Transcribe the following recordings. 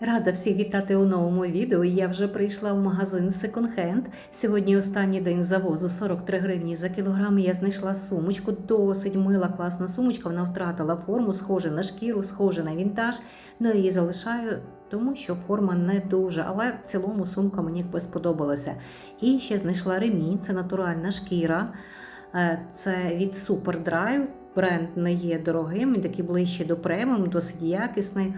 Рада всіх вітати у новому відео. Я вже прийшла в магазин Second Hand. Сьогодні останній день завозу 43 гривні за кілограм. Я знайшла сумочку, досить мила, класна сумочка. Вона втратила форму, схожа на шкіру, схожа на вінтаж. Ну її залишаю, тому що форма не дуже, але в цілому сумка мені сподобалася. І ще знайшла ремінь, це натуральна шкіра. Е, Це від Superdrive. Бренд не є дорогим, такий ближче до преміум, досить якісний.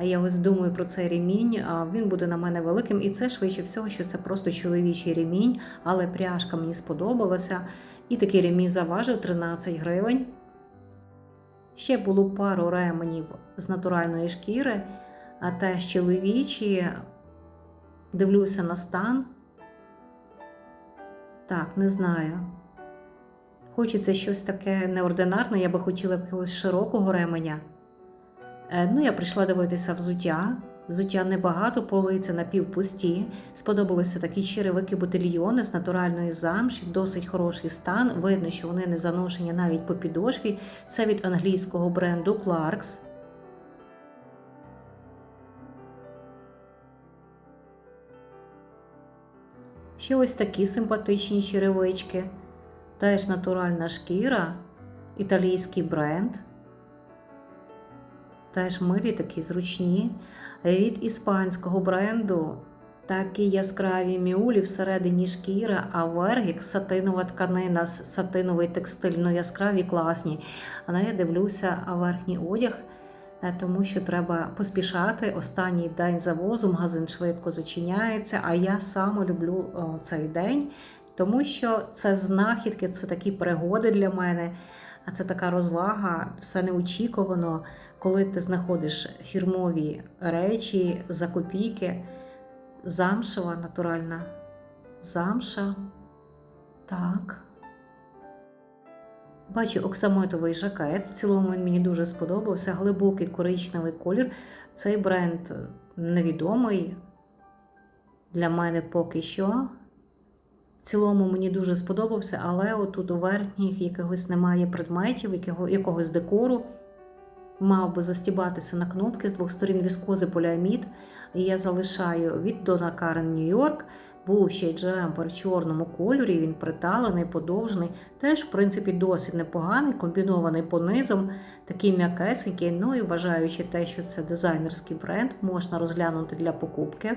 Я ось думаю про цей ремінь. Він буде на мене великим, і це швидше всього, що це просто чоловічий ремінь, але пряжка мені сподобалася. І такий ремінь заважив 13 гривень. Ще було пару ременів з натуральної шкіри, а теж чоловічі. Дивлюся на стан. Так, не знаю. Хочеться щось таке неординарне, я би хотіла якогось широкого ременя. Е, Ну, я прийшла дивитися взуття. Взуття небагато, полиці напівпусті. Сподобалися такі черевики ботильйони з натуральної замші, досить хороший стан. Видно, що вони не заношені навіть по підошві. Це від англійського бренду Clarks. Ще ось такі симпатичні черевички. Теж натуральна шкіра, італійський бренд. Теж милі такі зручні. Від іспанського бренду такі яскраві міулі всередині шкіра, а верх сатинова тканина, сатиновий текстиль, ну яскраві класні. Але я дивлюся верхній одяг, е, тому що треба поспішати. Останній день завозу, магазин швидко зачиняється. А я саме люблю цей день, тому що це знахідки, це такі пригоди для мене. А це така розвага, все неочікувано, коли ти знаходиш фірмові речі за копійки, замшева натуральна замша. Так. Бачу оксамитовий жакет. В цілому він мені дуже сподобався. Глибокий коричневий колір. Цей бренд невідомий для мене поки що. В цілому мені дуже сподобався, але отут у верхніх якогось немає предметів, якого, якогось декору. Мав би застібатися на кнопки з двох сторін віскози поліамід. І я залишаю від Дона Карен Нью-Йорк. Був ще й джемпер в чорному кольорі, він приталений, подовжений. Теж, в принципі, досить непоганий, комбінований по низам, такий м'якесенький. Ну і вважаючи те, що це дизайнерський бренд, можна розглянути для покупки.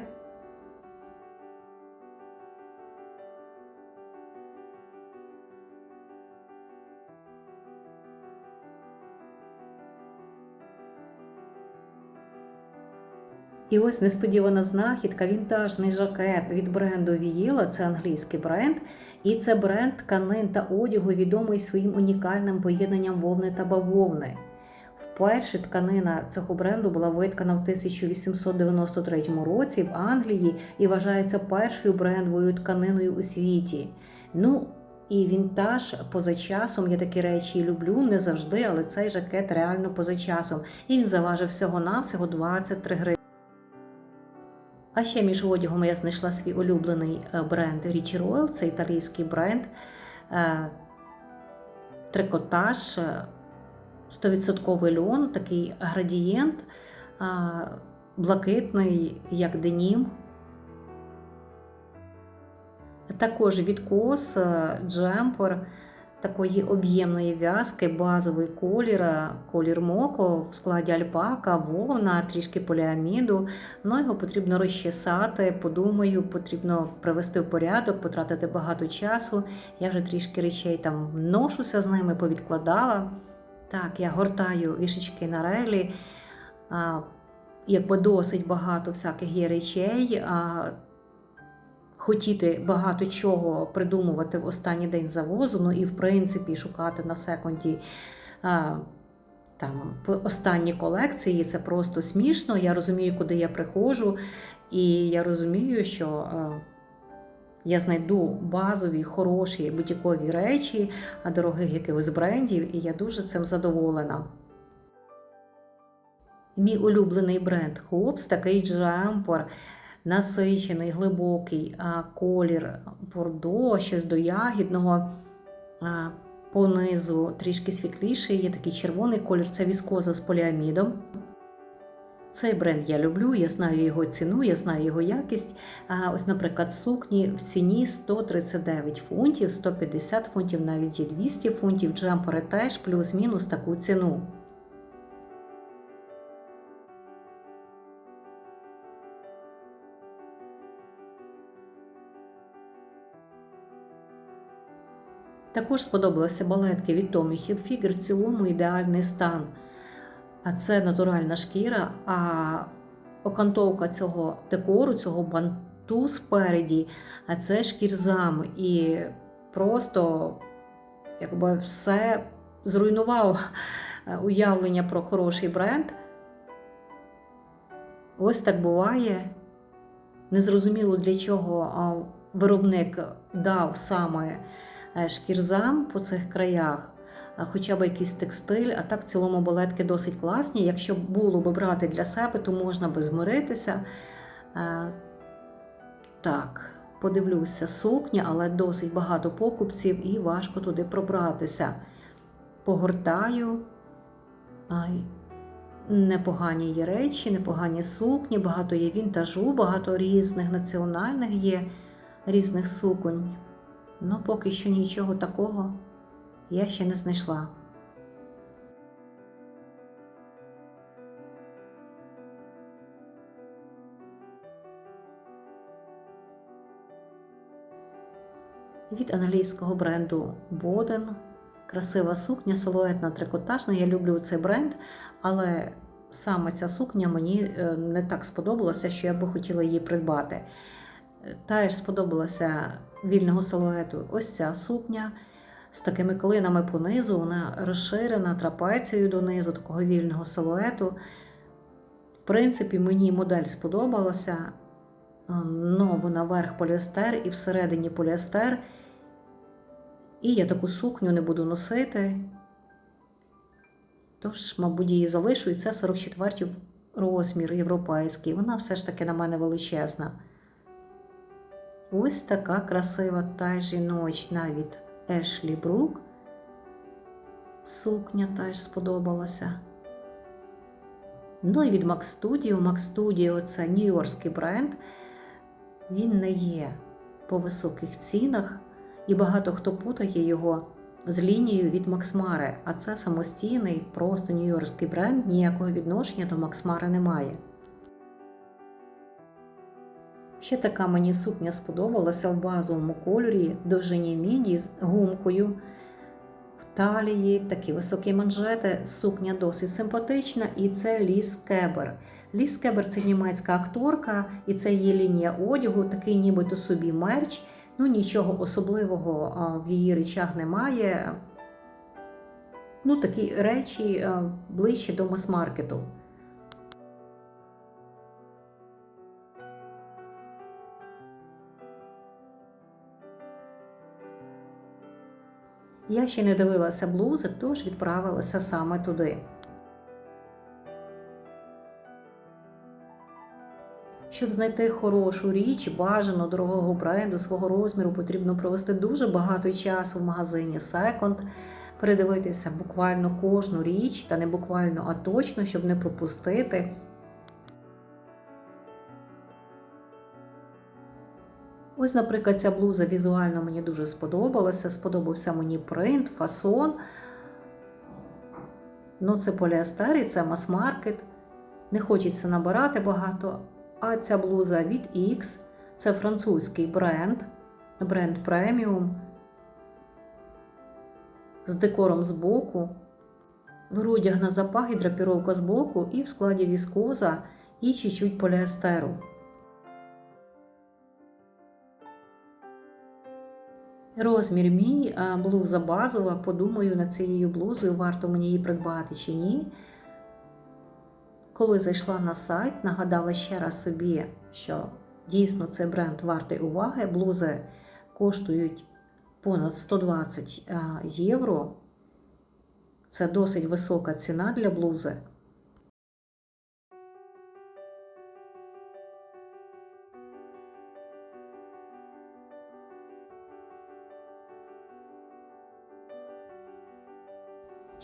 І ось несподівана знахідка, вінтажний жакет від бренду Віїла, це англійський бренд. І це бренд тканин та одягу, відомий своїм унікальним поєднанням вовни та бавовни. Вперше тканина цього бренду була виткана в 1893 році в Англії і вважається першою брендовою тканиною у світі. Ну, і вінтаж поза часом, я такі речі люблю, не завжди, але цей жакет реально поза часом. І він заважив всього-навсього 23 гривні. А ще між одягом я знайшла свій улюблений е, бренд Ricci Royal, це італійський бренд. Е, Трикотаж, е, 100% льон, такий градієнт, е, блакитний, як денім. Також відкос, е, джемпер такої об'ємної в'язки, базовий колір, е, колір моко в складі альпака, вовна, трішки поліаміду. Ну, його потрібно розчесати, подумаю, потрібно привести в порядок, потратити багато часу. Я вже трішки речей там ношуся з ними, повідкладала. Так, я гортаю вішечки на релі. Якби досить багато всяких є речей. Хотіти багато чого придумувати в останній день завозу, ну і в принципі шукати на секунді. Там останні колекції це просто смішно. Я розумію, куди я приходжу, і я розумію, що я знайду базові, хороші бутікові речі, дорогих якихось брендів, і я дуже цим задоволена. Мій улюблений бренд Hobbs, такий джемпер, насичений, глибокий колір бордо, щось до ягідного. Понизу трішки світліший, є такий червоний колір, це віскоза з поліамідом. Цей бренд я люблю, я знаю його ціну, я знаю його якість. Ось, наприклад, сукні в ціні 139 фунтів, 150 фунтів, навіть і 200 фунтів. Джемпери теж плюс-мінус таку ціну. Також сподобалися балетки від Tommy Hilfiger, в цілому ідеальний стан. А це натуральна шкіра, а окантовка цього декору, цього банту спереді, а це шкірзам. І просто якби все зруйнував уявлення про хороший бренд. Ось так буває. Незрозуміло для чого виробник дав саме шкірзам по цих краях хоча б якийсь текстиль, а так в цілому балетки досить класні. Якщо було би брати для себе, то можна би змиритися. Так, подивлюся, сукня, але досить багато покупців і важко туди пробратися. Погортаю. Непогані є речі, непогані сукні, багато є вінтажу, багато різних національних є різних суконь. Ну, поки що нічого такого я ще не знайшла. Від англійського бренду Боден. Красива сукня, силуетна трикотажна. Я люблю цей бренд, але саме ця сукня мені е, не так сподобалася, що я би хотіла її придбати. Теж сподобалася вільного силуету ось ця сукня з такими клинами понизу, вона розширена трапецією донизу, такого вільного силуету. В принципі, мені модель сподобалася. Но вона верх поліестер і всередині поліестер. І я таку сукню не буду носити. Тож, мабуть, її залишу, і це 44 розмір європейський. Вона все ж таки на мене величезна. Ось така красива та жіночна від Ешлі Брук. Сукня теж сподобалася. Ну і від Max Studio. Max Studio це нью-йоркський бренд. Він не є по високих цінах, і багато хто путає його з лінією від Максмари, а це самостійний, просто нью-йоркський бренд, ніякого відношення до Максмари немає. Ще така мені сукня сподобалася в базовому кольорі, довжині міді з гумкою. В талії такі високі манжети, сукня досить симпатична, і це Ліс Кебер. Ліс Кебер це німецька акторка, і це її лінія одягу, такий нібито собі мерч. Ну, нічого особливого в її речах немає. Ну, Такі речі ближче до мас-маркету. Я ще не дивилася блузи, тож відправилася саме туди. Щоб знайти хорошу річ, бажано дорогого бренду свого розміру, потрібно провести дуже багато часу в магазині Second, передивитися буквально кожну річ, та не буквально, а точно, щоб не пропустити. Ось, наприклад, ця блуза візуально мені дуже сподобалася. Сподобався мені принт, фасон. Ну, це поліестер і це мас-маркет. Не хочеться набирати багато. А ця блуза від X це французький бренд, бренд преміум. З декором з боку. Грудяг на запах і драпіровка з боку, і в складі віскоза і чуть-чуть поліестеру. Розмір мій, блуза базова. Подумаю, над цією блузою, варто мені її придбати чи ні. Коли зайшла на сайт, нагадала ще раз собі, що дійсно цей бренд вартий уваги. Блузи коштують понад 120 євро. Це досить висока ціна для блузи.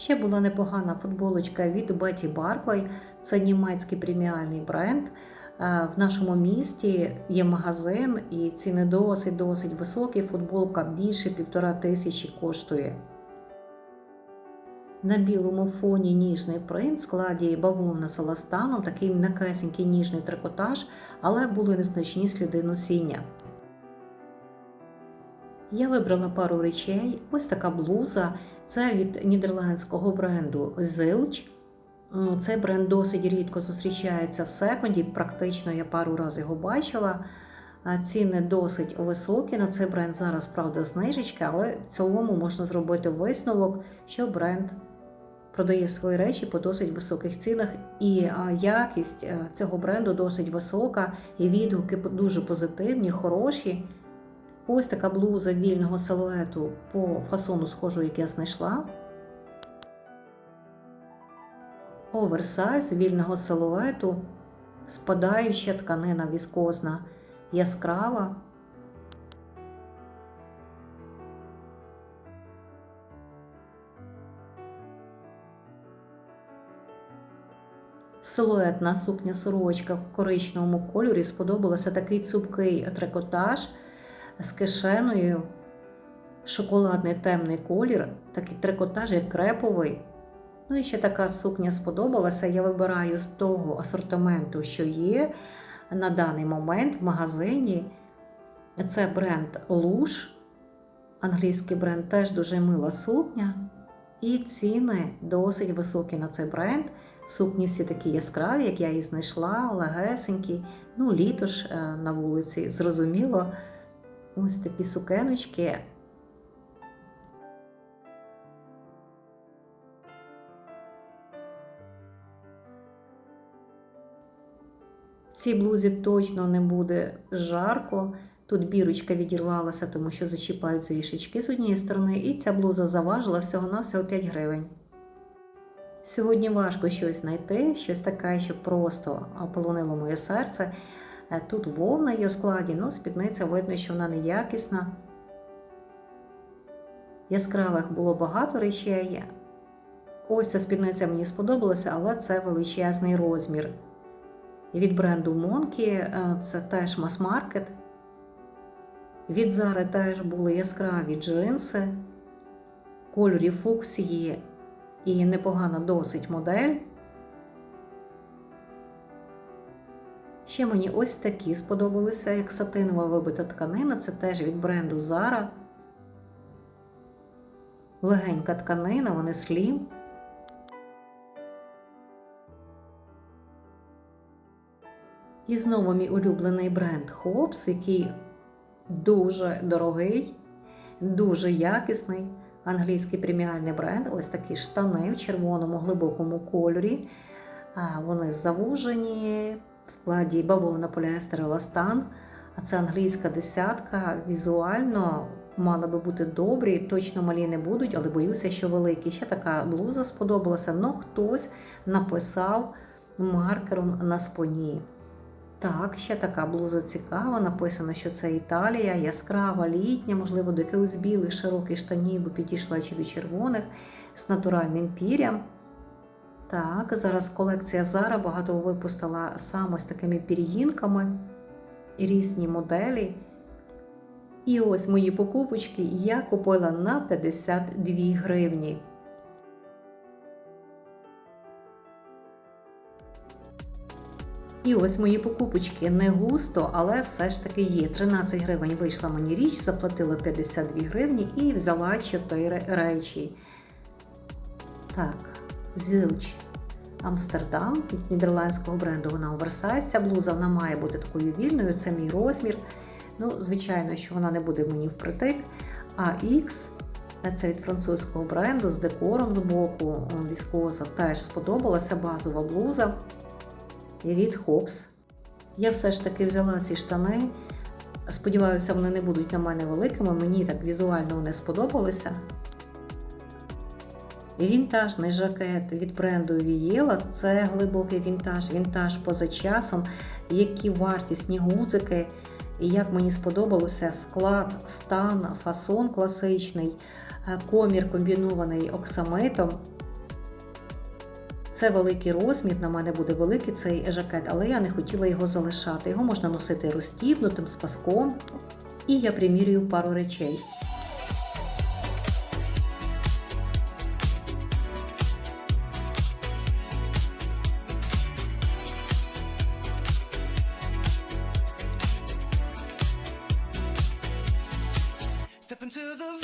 Ще була непогана футболочка від Betty Barclay. Це німецький преміальний бренд. Е, В нашому місті є магазин, і ціни досить досить високі. Футболка більше півтора тисячі коштує. На білому фоні ніжний принт складі бавовна з еластаном, такий м'якесенький ніжний трикотаж, але були незначні сліди носіння. Я вибрала пару речей. Ось така блуза. Це від нідерландського бренду Zilch. Цей бренд досить рідко зустрічається в секонді, практично я пару разів його бачила. Ціни досить високі на цей бренд. Зараз, правда, знижечки, але в цілому можна зробити висновок, що бренд продає свої речі по досить високих цінах, і якість е, цього бренду досить висока, і відгуки дуже позитивні, хороші. Ось така блуза вільного силуету по фасону схожу, як я знайшла. Оверсайз вільного силуету, спадаюча тканина віскозна, яскрава. Силуетна сукня сорочка в коричневому кольорі сподобалося такий цупкий трикотаж з кишеною, шоколадний темний колір, такий трикотаж як креповий. Ну і ще така сукня сподобалася. Я вибираю з того асортименту, що є на даний момент в магазині. Це бренд Lush. Англійський бренд теж дуже мила сукня. І ціни досить високі на цей бренд. Сукні всі такі яскраві, як я їх знайшла, легесенькі. Ну, літо ж е, на вулиці, зрозуміло. Ось такі сукеночки. В цій блузі точно не буде жарко. Тут бірочка відірвалася, тому що зачіпаються ішечки з однієї сторони, і ця блуза заважила всього-навсього 5 гривень. Сьогодні важко щось знайти, щось таке, що просто полонило моє серце. Е, Тут вовна є в складі, ну спідниця видно, що вона неякісна. Яскравих було багато речей. Ось ця спідниця мені сподобалася, але це величезний розмір. Від бренду Monkey е, це теж мас-маркет. Від Зари теж були яскраві джинси, кольорі фуксії і непогана досить модель. Ще мені ось такі сподобалися, як сатинова вибита тканина, це теж від бренду Zara. Легенька тканина, вони слім. І знову мій улюблений бренд Hobbs, який дуже дорогий, дуже якісний. Англійський преміальний бренд. Ось такі штани в червоному глибокому кольорі. Вони завужені в складі бавовна поліестер еластан. А це англійська десятка. Візуально мали би бути добрі, точно малі не будуть, але боюся, що великі. Ще така блуза сподобалася. Ну хтось написав маркером на спині. Так, ще така блуза цікава. Написано, що це Італія, яскрава, літня, можливо, до якихось білих широких штанів, бо підійшла чи до червоних з натуральним пір'ям. Так, зараз колекція Zara багато випустила саме з такими пір'їнками різні моделі. І ось мої покупочки я купила на 52 гривні. І ось мої покупочки не густо, але все ж таки є. 13 гривень вийшла мені річ, заплатила 52 гривні і взяла 4 речі. Так, зілч Амстердам від нідерландського бренду вона оверсайз. Ця блуза вона має бути такою вільною, це мій розмір. Ну, звичайно, що вона не буде мені впритик. А X це від французького бренду з декором з боку віскоза теж сподобалася базова блуза від Hobbs. Я все ж таки взяла ці штани. Сподіваюся, вони не будуть на мене великими. Мені так візуально вони сподобалися. Вінтажний жакет від бренду Вієла це глибокий вінтаж, вінтаж поза часом, які вартісні гудзики. І як мені сподобалося склад, стан, фасон класичний, комір комбінований оксамитом. Це великий розмір, на мене буде великий цей жакет, але я не хотіла його залишати. Його можна носити розтібнутим, з паском. І я примірюю пару речей. happened to the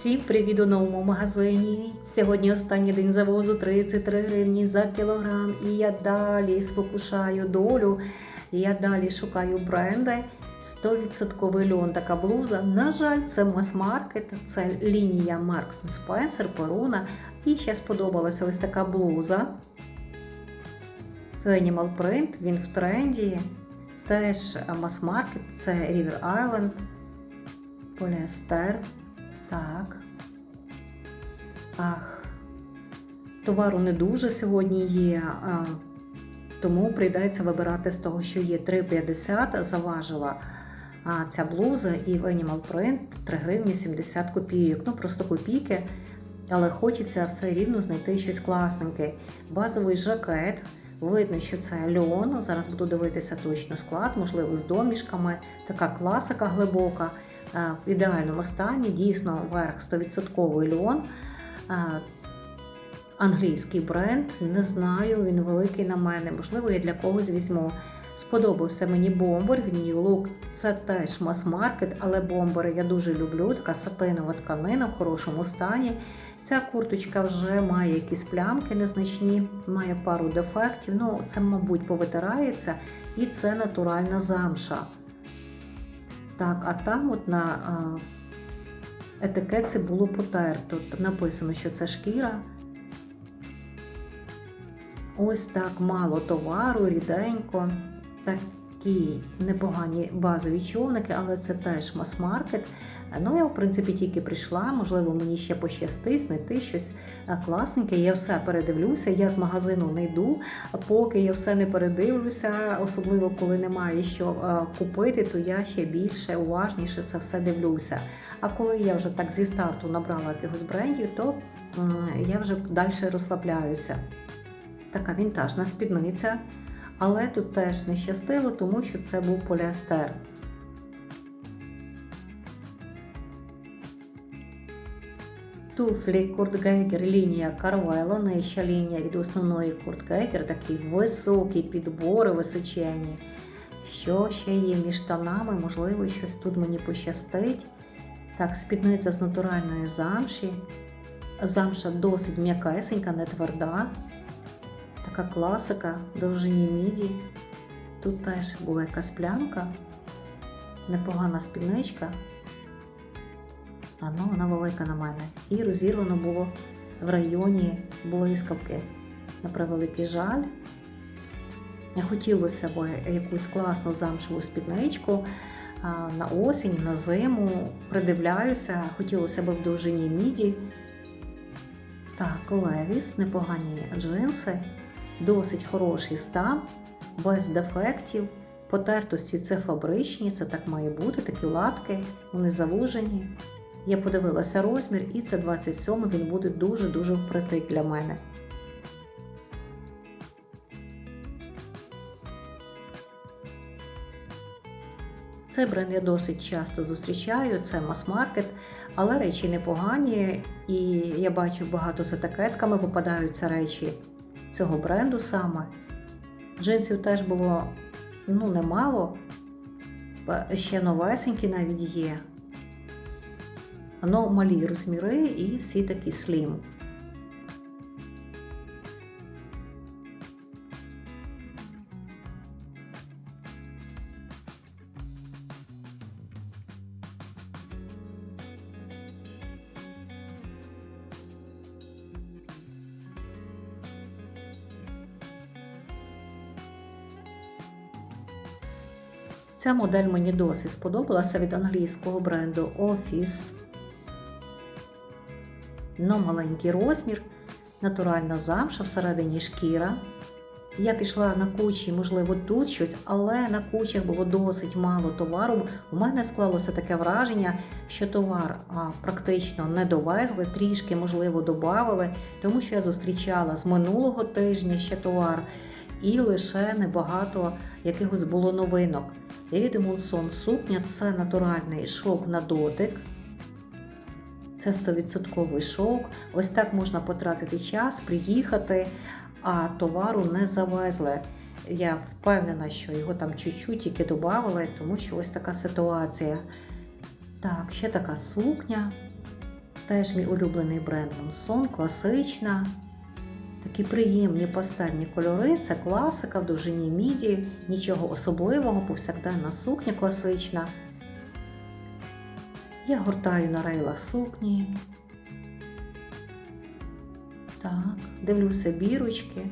Всім привіт у новому магазині. Сьогодні останній день завозу 33 гривні за кілограм. І я далі спокушаю долю. Я далі шукаю бренди. 100% льон така блуза. На жаль, це мас-маркет, це лінія Marks Spencer, Перуна. І ще сподобалася ось така блуза. Animal Print, він в тренді. Теж мас-маркет, це River Island, поліестер. Так. Ах. Товару не дуже сьогодні є, а, тому прийдеться вибирати з того, що є 3,50 заважила а, ця блуза і в Animal Print 3 гривні 70 копійок. Ну, просто копійки, але хочеться все рівно знайти щось класненьке. Базовий жакет. Видно, що це льон. Зараз буду дивитися точно склад, можливо, з домішками. Така класика глибока. Е, в ідеальному стані, дійсно верх 100% льон. Е, Англійський бренд, не знаю, він великий на мене, можливо, я для когось візьму. Сподобався мені бомбер в New Look. Це теж мас-маркет, але бомбери я дуже люблю. Така сатинова тканина в хорошому стані. Ця курточка вже має якісь плямки незначні, має пару дефектів. Ну, це, мабуть, повитирається, і це натуральна замша. Так, а там от на етикетці було потерто. Написано, що це шкіра. Ось так мало товару, ріденько. Такі непогані базові човники, але це теж мас-маркет. Ну, я, в принципі, тільки прийшла, можливо, мені ще пощастить знайти щось е, класненьке. Я все передивлюся, я з магазину не йду, поки я все не передивлюся, особливо коли немає що е, купити, то я ще більше уважніше це все дивлюся. А коли я вже так зі старту набрала якихось брендів, то я вже далі розслабляюся. Така вінтажна спідниця, але тут теж не щастило, тому що це був поліестер. Туфлі Курт Гейгер лінія Карвело, нижча лінія від основної Курт Гейгер, такий високий підбори височенні. Що ще є між штанами? Можливо, щось тут мені пощастить. Так, спідниця з натуральної замші. Замша досить м'якесенька, не тверда. Така класика, довжині міді. Тут теж була якась плямка, непогана спідничка. А ну, вона велика на мене. І розірвано було в районі блискавки. На превеликий жаль. Хотілося б якусь класну замшеву спідничку на осінь, на зиму. Придивляюся, хотілося б в довжині міді. Так, левіс, непогані джинси, досить хороший стан, без дефектів. Потертості це фабричні, це так має бути, такі латки, вони завужені. Я подивилася розмір, і це 27 він буде дуже-дуже впритик для мене. Цей бренд я досить часто зустрічаю, це мас-маркет, але речі непогані, і я бачу багато з етикетками попадаються речі. Цього бренду саме. Джинсів теж було ну, немало, ще новесенькі навіть є. Воно малі розміри і всі такі слім. Ця модель мені досить сподобалася від англійського бренду Office. Но маленький розмір, натуральна замша, всередині шкіра. Я пішла на кучі, можливо, тут щось, але на кучах було досить мало товару. У мене склалося таке враження, що товар а, практично не довезли, трішки, можливо, додавали, тому що я зустрічала з минулого тижня ще товар, і лише небагато якихось було новинок. Ліві Мунсон сукня це натуральний шовк на дотик. Це 100% шовк. Ось так можна потратити час, приїхати, а товару не завезли. Я впевнена, що його там чуть-чуть тільки додавали, тому що ось така ситуація. Так, ще така сукня. Теж мій улюблений бренд Мунсон, класична. Такі приємні пастельні кольори, це класика в довжині міді, нічого особливого, повсякденна сукня класична. Я гортаю на рейлах сукні. Так, дивлюся бірочки.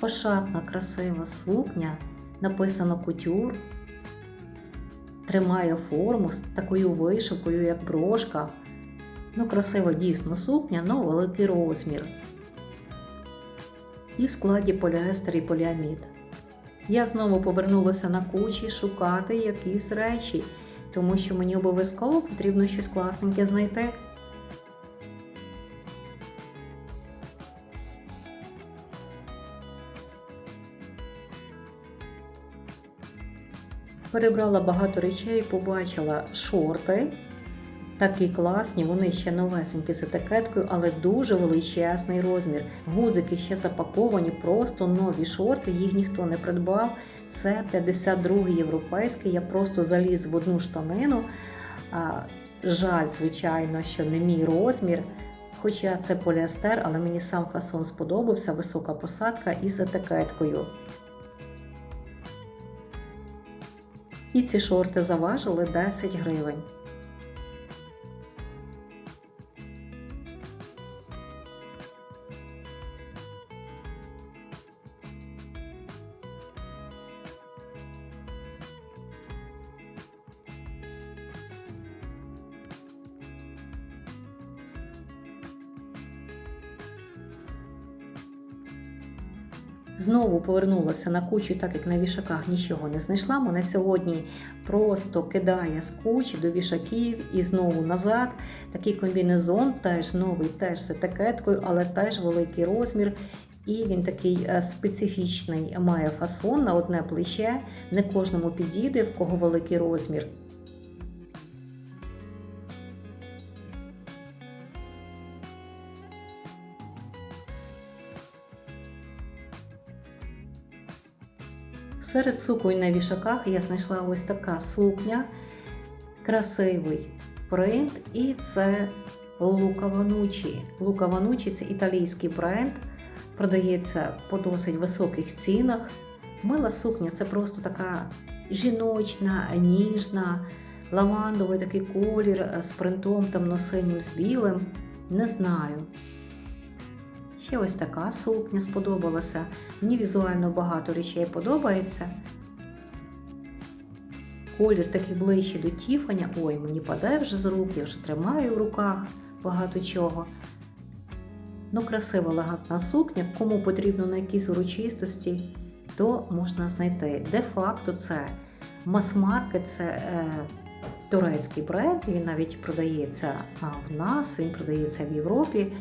Пошатна, красива сукня, написано кутюр. Тримає форму з такою вишивкою, як брошка. Ну, красива дійсно сукня, але великий розмір. І в складі поліестер і поліамід. Я знову повернулася на кучі шукати якісь речі, тому що мені обов'язково потрібно щось класненьке знайти. Перебрала багато речей, побачила шорти. Такі класні, вони ще новесенькі з етикеткою, але дуже величезний розмір. Гудзики ще запаковані, просто нові шорти, їх ніхто не придбав. Це 52-й європейський. Я просто заліз в одну штанину. Жаль, звичайно, що не мій розмір. Хоча це поліестер, але мені сам фасон сподобався, висока посадка із етикеткою. І ці шорти заважили 10 гривень. Повернулася на кучу, так як на вішаках нічого не знайшла. Мене сьогодні просто кидає з кучі до вішаків і знову назад. Такий комбінезон, теж новий, теж з етикеткою, але теж великий розмір. І він такий е, специфічний, має фасон на одне плече. Не кожному підійде, в кого великий розмір. Серед суконь на вішаках я знайшла ось така сукня, красивий принт, і це Лука Ванучі. Лука Ванучі це італійський бренд, продається по досить високих цінах. Мила сукня це просто така жіночна, ніжна, лавандовий такий колір з принтом темно-синім з білим. Не знаю. Ще ось така сукня сподобалася. Мені візуально багато речей подобається. Колір такий ближче до Тіфаня. Ой, мені падає вже з рук, я вже тримаю в руках багато чого. Ну, красива елегантна сукня. Кому потрібно на якісь урочистості, то можна знайти. Де-факто це мас-маркет, це е, турецький бренд, він навіть продається в нас, він продається в Європі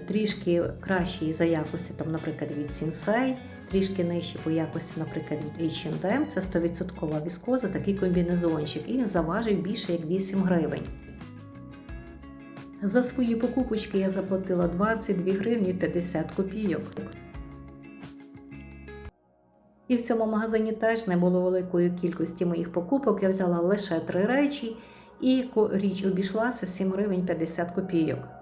трішки кращий за якості, там, наприклад, від Sensei, трішки нижчі по якості, наприклад, від H&M. Це 100% віскоза, такий комбінезончик, і заважив більше як 8 гривень. За свої покупочки я заплатила 22 гривні 50 копійок. І в цьому магазині теж не було великої кількості моїх покупок. Я взяла лише три речі, і річ обійшлася 7 гривень 50 копійок.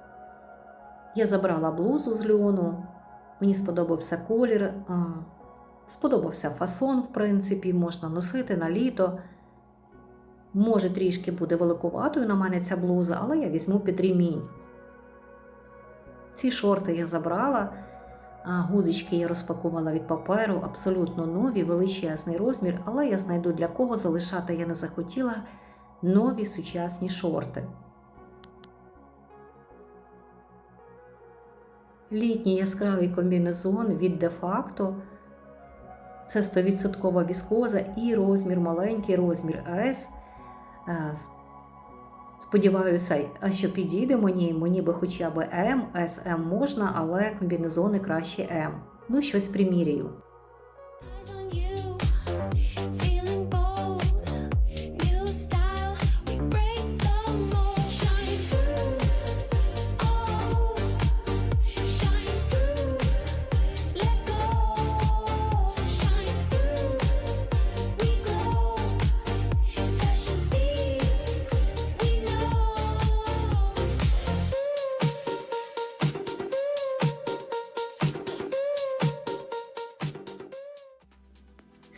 Я забрала блузу з льону, мені сподобався колір, сподобався фасон, в принципі, можна носити на літо. Може, трішки буде великуватою на мене ця блуза, але я візьму під ремінь. Ці шорти я забрала, гузички я розпакувала від паперу, абсолютно нові, величезний розмір, але я знайду для кого залишати я не захотіла нові сучасні шорти. Літній яскравий комбінезон від де-факто. Це 100% віскоза і розмір маленький, розмір S. Е, Сподіваюся, а що підійде мені, мені би хоча б М, SM можна, але комбінезони краще М. Ну, щось приміряю.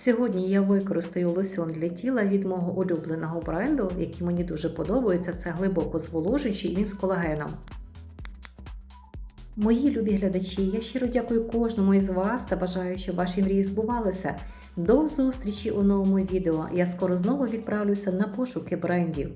Сьогодні я використаю лосьон для тіла від мого улюбленого бренду, який мені дуже подобається. Це глибоко зволожуючий, він з колагеном. Мої любі глядачі, я щиро дякую кожному із вас та бажаю, щоб ваші мрії збувалися. До зустрічі у новому відео. Я скоро знову відправлюся на пошуки брендів.